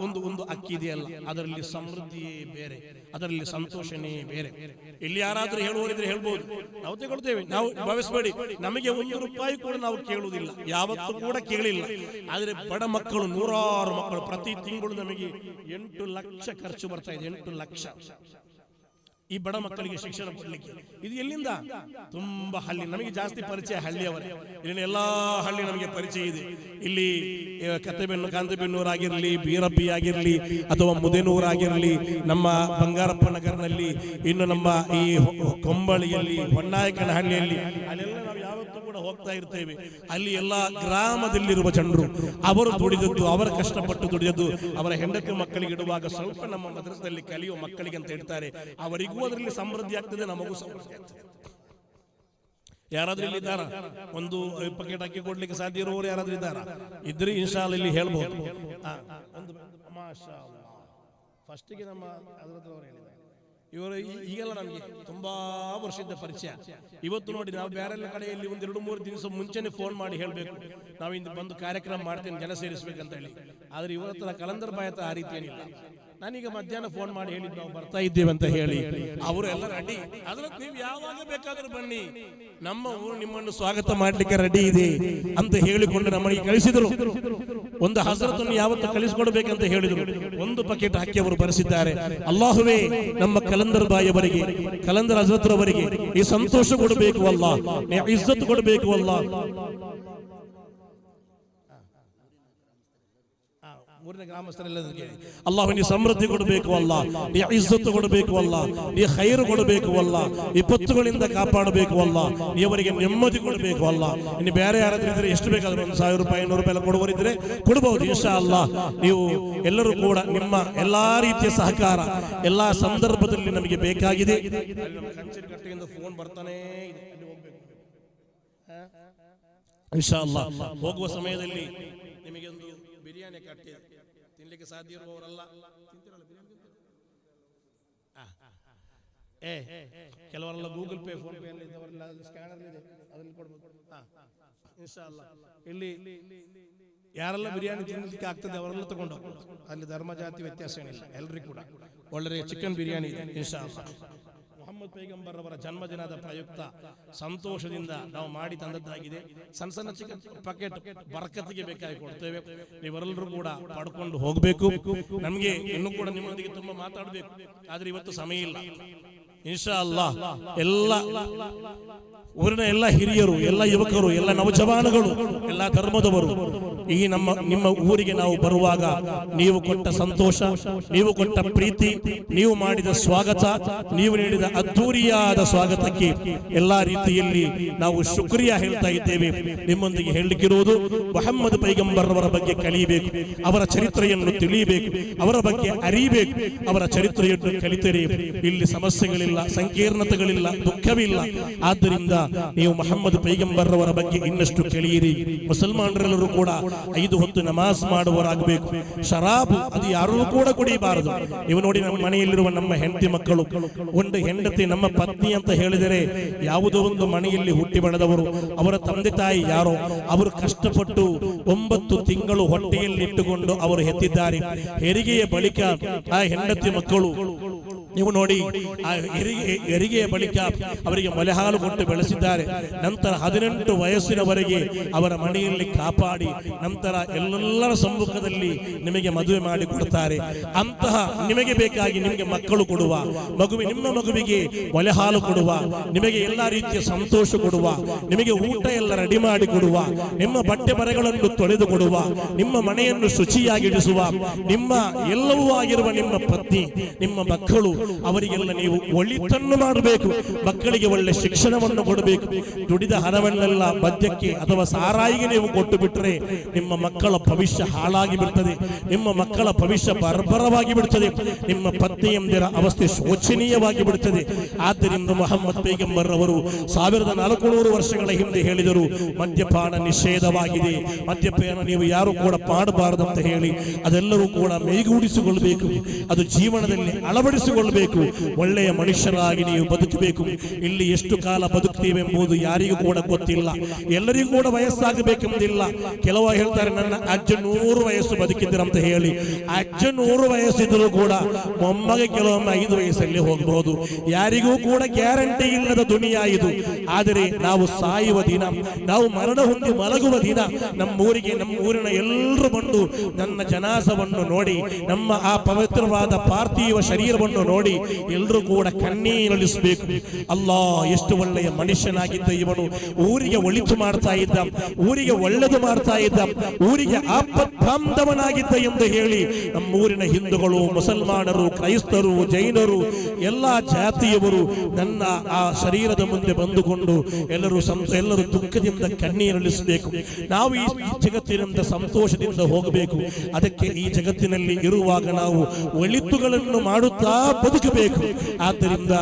Speaker 1: ಒಂದು ಒಂದು ಅಕ್ಕಿ ಇದೆಯಲ್ಲ, ಅದರಲ್ಲಿ ಸಮೃದ್ಧಿಯೇ ಬೇರೆ, ಅದರಲ್ಲಿ ಸಂತೋಷನೇ ಬೇರೆ. ಇಲ್ಲಿ ಯಾರಾದ್ರೂ ಹೇಳುವವರಿದ್ರೆ ಹೇಳ್ಬೋದು. ನಾವು ತಗೊಳ್ತೇವೆ. ನಾವು ಭಾವಿಸಬೇಡಿ. ನಮಗೆ ಒಂದು ರೂಪಾಯಿ ಕೂಡ ನಾವು ಕೇಳುವುದಿಲ್ಲ. ಯಾವತ್ತೂ ಕೂಡ ಕೇಳಿಲ್ಲ. ಆದರೆ ಬಡ ಮಕ್ಕಳು, ನೂರಾರು ಮಕ್ಕಳು ಪ್ರತಿ ತಿಂಗಳು ನಮಗೆ ಎಂಟು ಲಕ್ಷ ಖರ್ಚು ಬರ್ತಾ ಇದೆ. ಎಂಟು ಲಕ್ಷ. ಈ ಬಡ ಮಕ್ಕಳಿಗೆ ಶಿಕ್ಷಣ ಕೊಡಲಿಕ್ಕೆ. ಇದು ಎಲ್ಲಿಂದ? ತುಂಬಾ ಹಳ್ಳಿ. ನಮಗೆ ಜಾಸ್ತಿ ಪರಿಚಯ ಹಳ್ಳಿಯವರೇ. ಇಲ್ಲಿನ ಎಲ್ಲಾ ಹಳ್ಳಿ ನಮಗೆ ಪರಿಚಯ ಇದೆ. ಇಲ್ಲಿ ಕತ್ತೆಬೆನ್ನು ಕಾಂತಬೆನ್ನೂರ್ ಆಗಿರಲಿ ಬೀರಬ್ಬಿ ಆಗಿರಲಿ ಅಥವಾ ಮುದೇನೂರ್ ಆಗಿರಲಿ ನಮ್ಮ ಬಂಗಾರಪ್ಪ ನಗರನಲ್ಲಿ, ಇನ್ನು ನಮ್ಮ ಈ ಕೊಂಬಳಿಯಲ್ಲಿ ಹೊನ್ನಾಯಕನಹಳ್ಳಿಯಲ್ಲಿ, ಅಲ್ಲೆಲ್ಲ ನಾವು ಕೂಡ ಹೋಗ್ತಾ ಇರ್ತೇವೆ. ಅಲ್ಲಿ ಎಲ್ಲ ಗ್ರಾಮದಲ್ಲಿರುವ ಜನರು, ಅವರು ದುಡಿದದ್ದು, ಅವರ ಕಷ್ಟಪಟ್ಟು ದುಡಿದದ್ದು, ಅವರ ಹೆಂಡತಿ ಮಕ್ಕಳಿಗೆ ಇಡುವಾಗ ಸ್ವಲ್ಪ ನಮ್ಮ ಮದ್ರಸದಲ್ಲಿ ಕಲಿಯುವ ಮಕ್ಕಳಿಗೆ ಅಂತ ಹೇಳ್ತಾರೆ. ಅವರಿಗೂ ಅದರಲ್ಲಿ ಸಮೃದ್ಧಿ ಆಗ್ತದೆ, ನಮಗೂ ಸಮೃದ್ಧಿ ಆಗ್ತದೆ. ಯಾರಾದ್ರೂ ಇಲ್ಲಿ ಇದ್ದಾರಾ ಒಂದು ಪಕೆಟ್ ಹಾಕಿ ಕೊಡ್ಲಿಕ್ಕೆ ಸಾಧ್ಯ ಇರುವವರು ಯಾರಾದ್ರೂ ಇದ್ದಾರ? ಇದ್ರೆ ಇನ್ಶಾಲ್ ಇಲ್ಲಿ ಹೇಳ್ಬಹುದು ಫಸ್ಟಿಗೆ ನಮ್ಮ ಅದರದ್ದು ಇವರು ಈಗೆಲ್ಲ ನಮಗೆ ತುಂಬಾ ವರ್ಷದ ಪರಿಚಯ. ಇವತ್ತು ನೋಡಿ ನಾವು ಬೇರೆ ಕಡೆಯಲ್ಲಿ ಒಂದು ಎರಡು ಮೂರು ದಿವಸ ಮುಂಚೆನೆ ಫೋನ್ ಮಾಡಿ ಹೇಳಬೇಕು. ನಾವು ಇಂದು ಬಂದು ಕಾರ್ಯಕ್ರಮ ಮಾಡ್ತೇನೆ, ಜನ ಸೇರಿಸ್ಬೇಕಂತ ಹೇಳಿ. ಆದ್ರೆ ಇವರ ಹತ್ರ ಕಲಂದರ್ ಬಾಯತ ಆ ರೀತಿ ಏನಿಲ್ಲ. ನಾನೀಗ ಮಧ್ಯಾಹ್ನ ಫೋನ್ ಮಾಡಿ ಹೇಳಿದ್ದು ನಾವು ಬರ್ತಾ ಇದ್ದೇವೆ ಅಂತ ಹೇಳಿ. ಅವರು ಎಲ್ಲ ರೆಡಿ ಅದ್ರ ನೀವು ಯಾವಾಗ ಬೇಕಾದ್ರೂ ಬನ್ನಿ. ನಮ್ಮ ಊರು ನಿಮ್ಮನ್ನು ಸ್ವಾಗತ ಮಾಡ್ಲಿಕ್ಕೆ ರೆಡಿ ಇದೆ ಅಂತ ಹೇಳಿಕೊಂಡು ನಮಗೆ ಕಳಿಸಿದರು. ಒಂದು ಹಸರತನ್ನು ಯಾವತ್ತು ಕಳಿಸಿಕೊಡ್ಬೇಕಂತ ಹೇಳಿದರು. ಒಂದು ಪಕೆಟ್ ಹಾಕಿ ಅವರು ಬರೆಸಿದ್ದಾರೆ. ಅಲ್ಲಾಹುವೇ ನಮ್ಮ ಕಲಂದರ್ ಬಾಯವರಿಗೆ ಕಲಂದರ್ ಹಜರತ್ರವರಿಗೆ ಈ ಸಂತೋಷ ಕೊಡಬೇಕು ಅಲ್ಲ ಇಜ್ಜತ್ ಕೊಡಬೇಕು ಅಲ್ಲ ಊರಿನ ಗ್ರಾಮಸ್ಥರೆಲ್ಲದಕ್ಕೆ ಅಲ್ಲಾಹ್ ನೀ ಸಮೃದ್ಧಿ ಕೊಡಬೇಕು ಅಲ್ಲ ನೀ ಇಜ್ಜತ್ತು ಕೊಡಬೇಕು ಅಲ್ಲ ನೀ ಹೈರು ಕೊಡಬೇಕು ಅಲ್ಲ ವಿಪತ್ತುಗಳಿಂದ ಕಾಪಾಡಬೇಕು ಅಲ್ಲ ನೀ ಅವರಿಗೆ ನೆಮ್ಮದಿ ಕೊಡಬೇಕು ಅಲ್ಲ ಇನ್ನು ಬೇರೆ ಯಾರಾದ್ರೂ ಇದ್ರೆ ಎಷ್ಟು ಬೇಕಾದ್ರೂ ಒಂದು ಸಾವಿರ ರೂಪಾಯಿ ನೂರು ರೂಪಾಯಿ ಎಲ್ಲ ಕೊಡುವರಿದ್ರೆ ಕೊಡಬಹುದು ಇನ್ಶಾ ಅಲ್ಲ ನೀವು ಎಲ್ಲರೂ ಕೂಡ ನಿಮ್ಮ ಎಲ್ಲಾ ರೀತಿಯ ಸಹಕಾರ ಎಲ್ಲಾ ಸಂದರ್ಭದಲ್ಲಿ ನಮಗೆ ಬೇಕಾಗಿದೆ. ಫೋನ್ ಬರ್ತಾನೆ ಇನ್ಶಾ ಅಲ್ಲ ಹೋಗುವ ಸಮಯದಲ್ಲಿ ನಿಮಗೆ ಒಂದು ಬಿರಿಯಾನಿ ಕಟ್ಟಿ ತಿನ್ಲಿಕ್ಕೆ ಸಾಧ್ಯ ಇರುವವರಲ್ಲ. ಏ ಕೆಲವರೆಲ್ಲ ಗೂಗಲ್ ಪೇ ಫೋನ್ ಪೇ ಅಲ್ಲಿ ಇದ್ದವರೆಲ್ಲ ಸ್ಕ್ಯಾನರ್ ಇದೆ ಅದರಲ್ಲಿ ಕೊಡ್ಬೋದು ಇನ್ಶಾ ಅಲ್ಲ ಇಲ್ಲಿ ಯಾರೆಲ್ಲ ಬಿರಿಯಾನಿ ತಿನ್ನಲಿಕ್ಕೆ ಆಗ್ತದೆ ಅವರೆಲ್ಲ ತಗೊಂಡು ಅಲ್ಲಿ ಧರ್ಮ ಜಾತಿ ವ್ಯತ್ಯಾಸ ಏನಿಲ್ಲ ಎಲ್ರಿಗೂ ಕೂಡ. ಒಳ್ಳೆ ಚಿಕನ್ ಬಿರಿಯಾನಿ ಇದೆ ಇನ್ಶಾ ಅಲ್ಲ ಮೊಹಮ್ಮದ್ ಪೈಗಂಬರ್ ಅವರ ಜನ್ಮದಿನದ ಪ್ರಯುಕ್ತ ಸಂತೋಷದಿಂದ ನಾವು ಮಾಡಿ ತಂದದ್ದಾಗಿದೆ. ಸಣ್ಣ ಸಣ್ಣ ಚಿಕ್ಕ ಪಕೆಟ್ ಬರಕತ್ತಿಗೆ ಬೇಕಾಗಿ ಕೊಡ್ತೇವೆ. ನೀವೆಲ್ಲರೂ ಕೂಡ ಪಡ್ಕೊಂಡು ಹೋಗಬೇಕು. ನಮಗೆ ಇನ್ನು ಕೂಡ ನಿಮ್ಮೊಂದಿಗೆ ತುಂಬಾ ಮಾತಾಡಬೇಕು. ಆದ್ರೆ ಇವತ್ತು ಸಮಯ ಇಲ್ಲ. ಇನ್ಶಾ ಅಲ್ಲಾ ಎಲ್ಲ ಊರಿನ ಎಲ್ಲ ಹಿರಿಯರು, ಎಲ್ಲ ಯುವಕರು, ಎಲ್ಲ ನವಜವಾನಗಳು, ಎಲ್ಲ ಧರ್ಮದವರು, ಈ ನಮ್ಮ, ನಿಮ್ಮ ಊರಿಗೆ ನಾವು ಬರುವಾಗ ನೀವು ಕೊಟ್ಟ ಸಂತೋಷ, ನೀವು ಕೊಟ್ಟ ಪ್ರೀತಿ, ನೀವು ಮಾಡಿದ ಸ್ವಾಗತ, ನೀವು ನೀಡಿದ ಅದ್ದೂರಿಯಾದ ಸ್ವಾಗತಕ್ಕೆ ಎಲ್ಲಾ ರೀತಿಯಲ್ಲಿ ನಾವು ಶುಕ್ರಿಯ ಹೇಳ್ತಾ ಇದ್ದೇವೆ. ನಿಮ್ಮೊಂದಿಗೆ ಹೇಳಲಿಕ್ಕಿರುವುದು ಮೊಹಮ್ಮದ್ ಪೈಗಂಬರ್ ಅವರ ಬಗ್ಗೆ ಕಲಿಯಬೇಕು, ಅವರ ಚರಿತ್ರೆಯನ್ನು ತಿಳಿಯಬೇಕು, ಅವರ ಬಗ್ಗೆ ಅರಿಬೇಕು ಅವರ ಚರಿತ್ರೆಯನ್ನು ಕಲಿತರೆ. ಇಲ್ಲಿ ಸಮಸ್ಯೆಗಳಿಲ್ಲ, ಸಂಕೀರ್ಣತೆಗಳಿಲ್ಲ, ದುಃಖವಿಲ್ಲ. ಆದ್ದರಿಂದ ನೀವು ಮೊಹಮ್ಮದ್ ಪೈಗಂಬರ್ರವರ ಬಗ್ಗೆ ಇನ್ನಷ್ಟು ತಿಳಿಯಿರಿ ಮುಸಲ್ಮಾನರೆಲ್ಲರೂ ಕೂಡ ಐದು ಹೊತ್ತು ನಮಾಜ್ ಮಾಡುವರಾಗಬೇಕು ಶರಾಬು ಅದು ಯಾರೂ ಕೂಡ ಕುಡಿಯಬಾರದು ನೀವು ನೋಡಿ ನಮ್ಮ ಮನೆಯಲ್ಲಿರುವ ನಮ್ಮ ಹೆಂಡತಿ ಮಕ್ಕಳು, ಒಂದು ಹೆಂಡತಿ ನಮ್ಮ ಪತ್ನಿ ಅಂತ ಹೇಳಿದರೆ ಯಾವುದೋ ಒಂದು ಮನೆಯಲ್ಲಿ ಹುಟ್ಟಿ ಬೆಳೆದವರು, ಅವರ ತಂದೆ ತಾಯಿ ಯಾರೋ, ಅವರು ಕಷ್ಟಪಟ್ಟು ಒಂಬತ್ತು ತಿಂಗಳು ಹೊಟ್ಟೆಯಲ್ಲಿ ಇಟ್ಟುಕೊಂಡು ಅವರು ಹೆತ್ತಿದ್ದಾರೆ. ಹೆರಿಗೆಯ ಬಳಿಕ ಆ ಹೆಂಡತಿ ಮಕ್ಕಳು ನೀವು ನೋಡಿ, ಆ ಹೆರಿಗೆ ಹೆರಿಗೆಯ ಬಳಿಕ ಅವರಿಗೆ ಮೊಲೆಹಾಲು ಕೊಟ್ಟು ಬೆಳೆಸಿದ್ದಾರೆ. ನಂತರ ಹದಿನೆಂಟು ವಯಸ್ಸಿನವರೆಗೆ ಅವರ ಮನೆಯಲ್ಲಿ ಕಾಪಾಡಿ, ನಂತರ ಎಲ್ಲರ ಸಮ್ಮುಖದಲ್ಲಿ ನಿಮಗೆ ಮದುವೆ ಮಾಡಿ ಕೊಡ್ತಾರೆ ಅಂತಹ ನಿಮಗೆ ಬೇಕಾಗಿ ನಿಮಗೆ ಮಕ್ಕಳು ಕೊಡುವ, ಮಗುವಿ ನಿಮ್ಮ ಮಗುವಿಗೆ ಮೊಲೆಹಾಲು ಕೊಡುವ, ನಿಮಗೆ ಎಲ್ಲ ರೀತಿಯ ಸಂತೋಷ ಕೊಡುವ, ನಿಮಗೆ ಊಟ ಎಲ್ಲ ರೆಡಿ ಮಾಡಿ ಕೊಡುವ, ನಿಮ್ಮ ಬಟ್ಟೆ ಮರೆಗಳನ್ನು ತೊಳೆದು ಕೊಡುವ, ನಿಮ್ಮ ಮನೆಯನ್ನು ಶುಚಿಯಾಗಿಡಿಸುವ, ನಿಮ್ಮ ಎಲ್ಲವೂ ಆಗಿರುವ ನಿಮ್ಮ ಪತ್ನಿ, ನಿಮ್ಮ ಮಕ್ಕಳು ಅವರಿಗೆಲ್ಲ ನೀವು ಒಳಿತನ್ನು ಮಾಡಬೇಕು. ಮಕ್ಕಳಿಗೆ ಒಳ್ಳೆ ಶಿಕ್ಷಣವನ್ನು ಕೊಡಬೇಕು. ದುಡಿದ ಹಣವನ್ನೆಲ್ಲ ಮದ್ಯಕ್ಕೆ ಅಥವಾ ಸಾರಾಯಿಗೆ ನೀವು ಕೊಟ್ಟು ಬಿಟ್ಟರೆ ನಿಮ್ಮ ಮಕ್ಕಳ ಭವಿಷ್ಯ ಹಾಳಾಗಿ ಬಿಡ್ತದೆ. ನಿಮ್ಮ ಮಕ್ಕಳ ಭವಿಷ್ಯ ಬರ್ಬರವಾಗಿ ಬಿಡ್ತದೆ. ನಿಮ್ಮ ಪತ್ನಿಯಂದಿರ ಅವಸ್ಥೆ ಶೋಚನೀಯವಾಗಿ ಬಿಡುತ್ತದೆ ಆದ್ದರಿಂದ ಮೊಹಮ್ಮದ್ ಪೈಗಂಬರ್ ಅವರು ಸಾವಿರದ ನಾಲ್ಕುನೂರು ವರ್ಷಗಳ ಹಿಂದೆ ಹೇಳಿದರು, ಮದ್ಯಪಾನ ನಿಷೇಧವಾಗಿದೆ. ಮದ್ಯಪಾನ ನೀವು ಯಾರು ಕೂಡ ಮಾಡಬಾರದು ಅಂತ ಹೇಳಿ, ಅದೆಲ್ಲರೂ ಕೂಡ ಮೈಗೂಡಿಸಿಕೊಳ್ಳಬೇಕು. ಅದು ಜೀವನದಲ್ಲಿ ಅಳವಡಿಸಿಕೊಳ್ಳಬೇಕು. ಒಳ್ಳೆಯ ಮನುಷ್ಯರಾಗಿ ನೀವು ಬದುಕಬೇಕು. ಇಲ್ಲಿ ಎಷ್ಟು ಕಾಲ ಬದುಕ್ತೀವಿ ಎಂಬುದು ಯಾರಿಗೂ ಕೂಡ ಗೊತ್ತಿಲ್ಲ. ಎಲ್ಲರಿಗೂ ಕೂಡ ವಯಸ್ಸಾಗಬೇಕೆಂಬುದಿಲ್ಲ ಕೆಲವರು ಹೇಳ್ತಾರೆ, ನನ್ನ ಅಜ್ಜ ನೂರು ವಯಸ್ಸು ಅಂತ ಹೇಳಿ. ಅಜ್ಜ ನೂರು ವಯಸ್ಸಿದ್ರು ಕೂಡ ಮೊಮ್ಮಗೆ ಕೆಲವೊಮ್ಮೆ ಐದು ವಯಸ್ಸಲ್ಲಿ ಹೋಗಬಹುದು ಯಾರಿಗೂ ಕೂಡ ಗ್ಯಾರಂಟಿ ಇಲ್ಲದ ದುನಿಯಾ ಇದು. ಆದರೆ ನಾವು ಸಾಯುವ ದಿನ, ನಾವು ಮರಣ ಹೊಂದಿ ಮಲಗುವ ದಿನ, ನಮ್ಮೂರಿಗೆ ನಮ್ಮ ಊರಿನ ಎಲ್ಲರೂ ಬಂದು ನನ್ನ ಜನಾಸವನ್ನು ನೋಡಿ, ನಮ್ಮ ಆ ಪವಿತ್ರವಾದ ಪಾರ್ಥಿವ ಶರೀರವನ್ನು ನೋಡಿ ಎಲ್ಲರೂ ಕೂಡ ಕಣ್ಣೀರಳಿಸಬೇಕು ಅಲ್ಲ, ಎಷ್ಟು ಒಳ್ಳೆಯ ಮನುಷ್ಯನಾಗಿದ್ದ ಇವನು. ಊರಿಗೆ ಒಳಿತು ಮಾಡ್ತಾ ಇದ್ದ, ಊರಿಗೆ ಒಳ್ಳೆದು ಮಾಡ್ತಾ ಇದ್ದ, ಊರಿಗೆ ಆಪತ್ಬಾಂಧವನಾಗಿದ್ದ ಎಂದು ಹೇಳಿ ನಮ್ಮೂರಿನ ಹಿಂದೂಗಳು, ಮುಸಲ್ಮಾನರು, ಕ್ರೈಸ್ತರು, ಜೈನರು, ಎಲ್ಲಾ ಜಾತಿಯವರು ನನ್ನ ಆ ಶರೀರದ ಮುಂದೆ ಬಂದುಕೊಂಡು ಎಲ್ಲರೂ ಎಲ್ಲರೂ ದುಃಖದಿಂದ ಕಣ್ಣೀರಳಿಸಬೇಕು ನಾವು ಈ ಜಗತ್ತಿನಿಂದ ಸಂತೋಷದಿಂದ ಹೋಗಬೇಕು. ಅದಕ್ಕೆ ಈ ಜಗತ್ತಿನಲ್ಲಿ ಇರುವಾಗ ನಾವು ಒಳಿತುಗಳನ್ನು ಮಾಡುತ್ತಾ ಬದುಕಬೇಕು ಆದ್ದರಿಂದ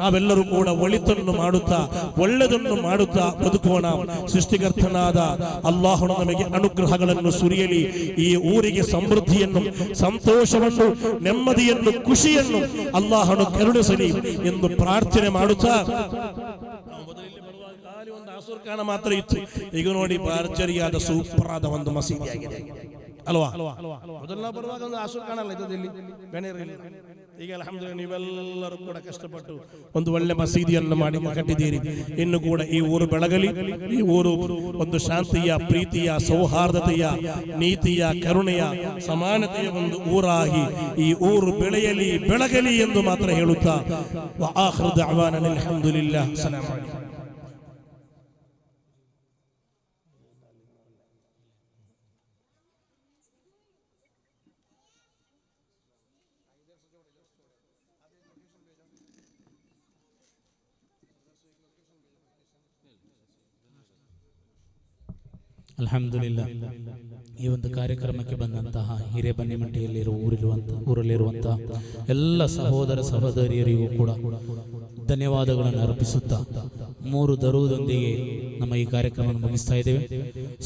Speaker 1: ನಾವೆಲ್ಲರೂ ಕೂಡ ಒಳಿತನ್ನು ಮಾಡುತ್ತಾ ಒಳ್ಳೆದನ್ನು ಮಾಡುತ್ತಾ ಬದುಕೋಣ ಸೃಷ್ಟಿಕರ್ತನಾದ ಅಲ್ಲಾಹನು ನಮಗೆ ಅನುಗ್ರಹಗಳನ್ನು ಸುರಿಯಲಿ. ಈ ಊರಿಗೆ ಸಮೃದ್ಧಿಯನ್ನು, ಸಂತೋಷವನ್ನು, ನೆಮ್ಮದಿಯನ್ನು, ಖುಷಿಯನ್ನು ಅಲ್ಲಾಹನು ಕರುಣಿಸಲಿ ಎಂದು ಪ್ರಾರ್ಥನೆ ಮಾಡುತ್ತಾ. ಕಾಣ ಮಾತ್ರ ಇತ್ತು. ಈಗ ನೋಡಿ ಭರ್ಜರಿಯಾದ ಸೂಪರ್ ಆದ ಒಂದು ಮಸೀದಿ ಆಗಿದೆ. ಅಲ್ವಾ? ಮೊದಲು ಬರುವಾಗ ಒಂದು ಹಸುರು ಕಾಣಲ್ಲ ಇದ್ದಲ್ಲಿ ಈಗ ನೀವೆಲ್ಲರೂ ಕೂಡ ಕಷ್ಟಪಟ್ಟು ಒಂದು ಒಳ್ಳೆ ಮಸೀದಿಯನ್ನು ಮಾಡಿ ಕಟ್ಟಿದ್ದೀರಿ. ಇನ್ನು ಕೂಡ ಈ ಊರು ಬೆಳಗಲಿ ಈ ಊರು ಒಂದು ಶಾಂತಿಯ ಪ್ರೀತಿಯ ಸೌಹಾರ್ದತೆಯ ನೀತಿಯ ಕರುಣೆಯ ಸಮಾನತೆಯ ಒಂದು ಊರಾಗಿ ಈ ಊರು ಬೆಳೆಯಲಿ ಬೆಳಗಲಿ ಎಂದು ಮಾತ್ರ ಹೇಳುತ್ತಾ ಅಲ್ಹಮ್ದುಲಿಲ್ಲಾಹ್ ಸಲಾಮು
Speaker 2: ಅಲ್ಹಮ್ದುಲಿಲ್ಲ. ಈ ಒಂದು ಕಾರ್ಯಕ್ರಮಕ್ಕೆ ಬಂದಂತಹ ಹಿರೇಬನ್ನಿಮಟ್ಟಿಯಲ್ಲಿರುವ ಊರಿರುವಂಥ ಊರಲ್ಲಿರುವಂತಹ ಎಲ್ಲ ಸಹೋದರ ಸಹೋದರಿಯರಿಗೂ ಕೂಡ ಧನ್ಯವಾದಗಳನ್ನು ಅರ್ಪಿಸುತ್ತಾ ಮೂರು ದರುವುದೊಂದಿಗೆ ನಮ್ಮ ಈ ಕಾರ್ಯಕ್ರಮವನ್ನು ಮುಗಿಸ್ತಾ ಇದ್ದೇವೆ.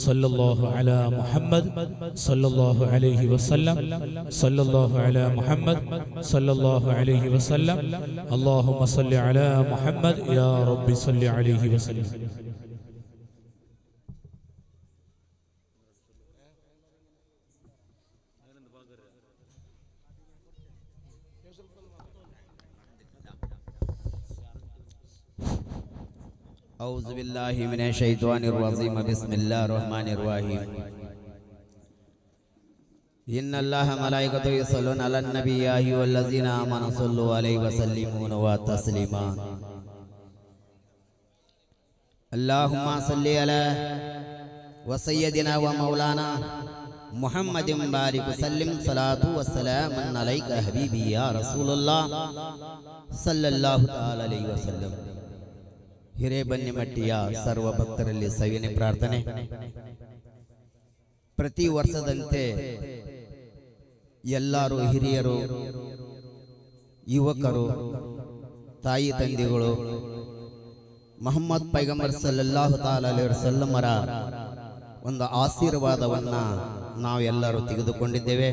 Speaker 2: ಸಲ್ಲಲ್ಲಾಹು ಅಲ ಮೊಹಮ್ಮದ್, ಸಲ್ಲಲ್ಲಾಹು ಅಲೈಹಿ ವಸಲ್ಲಂ, ಸಲ್ಲಲ್ಲಾಹು ಅಲ ಮೊಹಮ್ಮದ್, ಸಲ್ಲಲ್ಲಾಹು ಅಲೈಹಿ ವಸಲ್ಲಂ. ಅಲ್ಲಾಹು ಸಲ್ಲಿ ಅಲ ಮೊಹಮ್ಮದ್, ಯಾ ರಬ್ಬಿ ಸಲ್ಲಿ ಅಲೈಹಿ ವಸಲ್ಲಂ.
Speaker 3: أعوذ بالله من الشيطان الرجيم. بسم الله الرحمن الرحيم. إن الله ملائكته يصلون على النبي يا أيها الذين آمنوا صلوا عليه وسلموا تسليما اللهم صل على وسيدنا ومولانا محمد بارك وسلم صلاة والسلام عليك حبيبي يا رسول الله صلى الله تعالى عليه وسلم ಹಿರೇಬನ್ನಿಮಟ್ಟಿಯ ಸರ್ವ ಭಕ್ತರಲ್ಲಿ ಸವಿನೆ ಪ್ರಾರ್ಥನೆ ಪ್ರತಿ ವರ್ಷದಂತೆ ಎಲ್ಲರೂ ಹಿರಿಯರು ಯುವಕರು ತಾಯಿ ತಂದೆಗಳು ಮೊಹಮ್ಮದ್ ಪೈಗಂಬರ್ ಸಲ್ಲಲ್ಲಾಹು ತಾಲ ಸಲ್ಲಮರ ಒಂದು ಆಶೀರ್ವಾದವನ್ನ ನಾವೆಲ್ಲರೂ ತೆಗೆದುಕೊಂಡಿದ್ದೇವೆ.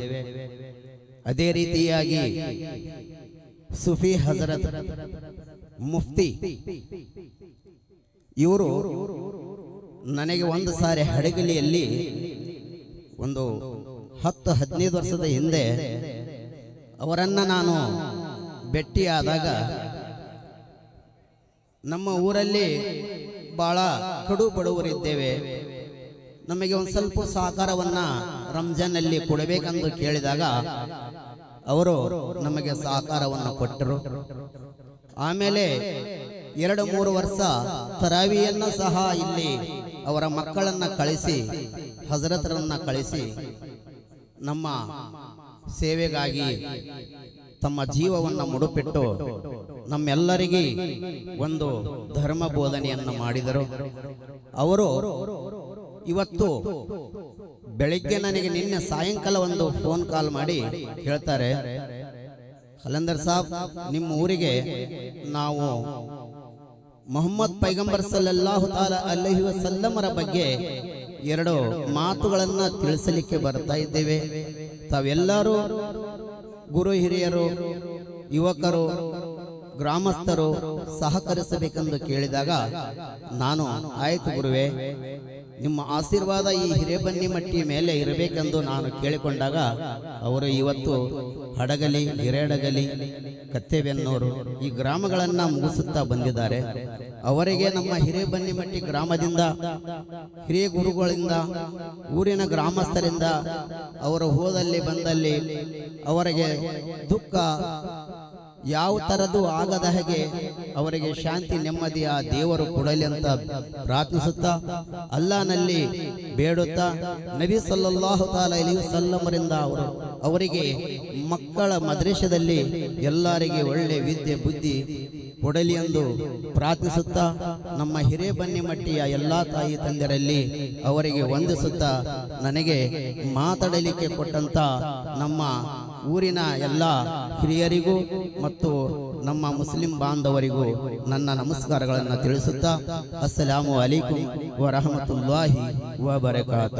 Speaker 3: ಅದೇ ರೀತಿಯಾಗಿ ಸುಫಿ ಹಜರತ್ ಮುಫ್ತಿ, ಇವರು ನನಗೆ ಒಂದು ಸಾರಿ ಹಡಗಲಿಯಲ್ಲಿ ಒಂದು ಹತ್ತು ಹದಿನೈದು ವರ್ಷದ ಹಿಂದೆ ಅವರನ್ನ ನಾನು ಭೇಟಿಯಾದಾಗ ನಮ್ಮ ಊರಲ್ಲಿ ಬಹಳ ಕಡು ಬಡವರಿದ್ದೇವೆ. ನಮಗೆ ಒಂದು ಸ್ವಲ್ಪ ಸಹಕಾರವನ್ನ ರಂಜಾನಲ್ಲಿ ಕೊಡಬೇಕೆಂದು ಕೇಳಿದಾಗ ಅವರು ನಮಗೆ ಸಹಕಾರವನ್ನು ಕೊಟ್ಟರು. ಆಮೇಲೆ ಎರಡು ಮೂರು ವರ್ಷ ತರಾವಿಯನ್ನು ಸಹ ಇಲ್ಲಿ ಅವರ ಮಕ್ಕಳನ್ನ ಕಳಿಸಿ, ಹಜರತರನ್ನ ಕಳಿಸಿ ನಮ್ಮ ಸೇವೆಗಾಗಿ ತಮ್ಮ ಜೀವವನ್ನು ಮುಡುಪಿಟ್ಟು ನಮ್ಮೆಲ್ಲರಿಗೆ ಒಂದು ಧರ್ಮ ಬೋಧನೆಯನ್ನು ಮಾಡಿದರು. ಅವರು ಇವತ್ತು ಬೆಳಿಗ್ಗೆ ನನಗೆ ನಿನ್ನೆ ಸಾಯಂಕಾಲ ಒಂದು ಫೋನ್ ಕಾಲ್ ಮಾಡಿ ಹೇಳ್ತಾರೆ, ಕಲಂದರ್ ಸಾಬ್, ನಿಮ್ಮ ಊರಿಗೆ ನಾವು ಮೊಹಮ್ಮದ್ ಪೈಗಂಬರ್ ಸಲ್ಲಾಹು ತಾಲ ಅಲ್ಲಹಿ ವಸಲ್ಲಮರ ಬಗ್ಗೆ ಎರಡು ಮಾತುಗಳನ್ನ ತಿಳಿಸಲಿಕ್ಕೆ ಬರ್ತಾ ಇದ್ದೇವೆ. ತಾವೆಲ್ಲರೂ ಗುರು ಹಿರಿಯರು, ಯುವಕರು, ಗ್ರಾಮಸ್ಥರು ಸಹಕರಿಸಬೇಕೆಂದು ಕೇಳಿದಾಗ ನಾನು, ಆಯ್ತು ಗುರುವೆ ನಿಮ್ಮ ಆಶೀರ್ವಾದ ಈ ಹಿರೇಬನ್ನಿಮಟ್ಟಿ ಮೇಲೆ ಇರಬೇಕೆಂದು ನಾನು ಕೇಳಿಕೊಂಡಾಗ ಅವರು ಇವತ್ತು ಹಡಗಲಿ ಹಿರೇಡಗಲಿ ಕತ್ತೆಬೆನ್ನೂರು ಈ ಗ್ರಾಮಗಳನ್ನು ಮುಗಿಸುತ್ತಾ ಬಂದಿದ್ದಾರೆ. ಅವರಿಗೆ ನಮ್ಮ ಹಿರೇಬನ್ನಿಮಟ್ಟಿ ಗ್ರಾಮದಿಂದ, ಹಿರಿಯ ಗುರುಗಳಿಂದ, ಊರಿನ ಗ್ರಾಮಸ್ಥರಿಂದ, ಅವರು ಹೋದಲ್ಲಿ ಬಂದಲ್ಲಿ ಅವರಿಗೆ ದುಃಖ ಯಾವ ತರದು ಆಗದ ಹಾಗೆ ಅವರಿಗೆ ಶಾಂತಿ, ನೆಮ್ಮದಿಯ ದೇವರು ಕೊಡಲಿ ಅಂತ ಪ್ರಾರ್ಥಿಸುತ್ತಾ ಅಲ್ಲಾನಲ್ಲಿ ಬೇಡುತ್ತಾ ನಬಿ ಸಲ್ಲಲ್ಲಾಹು ತಾಲ ಸಲ್ಲಮರಿಂದ ಅವರು ಅವರಿಗೆ ಮಕ್ಕಳ ಮದ್ರೇಶದಲ್ಲಿ ಎಲ್ಲರಿಗೆ ಒಳ್ಳೆ ವಿದ್ಯೆ, ಬುದ್ಧಿ ಕೊಡಲಿ ಎಂದು ಪ್ರಾರ್ಥಿಸುತ್ತಾ ನಮ್ಮ ಹಿರೇಬನ್ನಿಮಟ್ಟಿಯ ಎಲ್ಲ ತಾಯಿ ತಂದೆರಲ್ಲಿ ಅವರಿಗೆ ವಂದಿಸುತ್ತಾ ನನಗೆ ಮಾತಾಡಲಿಕ್ಕೆ ಕೊಟ್ಟಂತ ನಮ್ಮ ಊರಿನ ಎಲ್ಲ ಹಿರಿಯರಿಗೂ ಮತ್ತು ನಮ್ಮ ಮುಸ್ಲಿಂ ಬಾಂಧವರಿಗೂ ನನ್ನ ನಮಸ್ಕಾರಗಳನ್ನು ತಿಳಿಸುತ್ತಾ ಅಸ್ಸಲಾಮು ಅಲೈಕುಂ ವರಹಮತುಲ್ಲಾಹಿ ವಬರಕಾತು.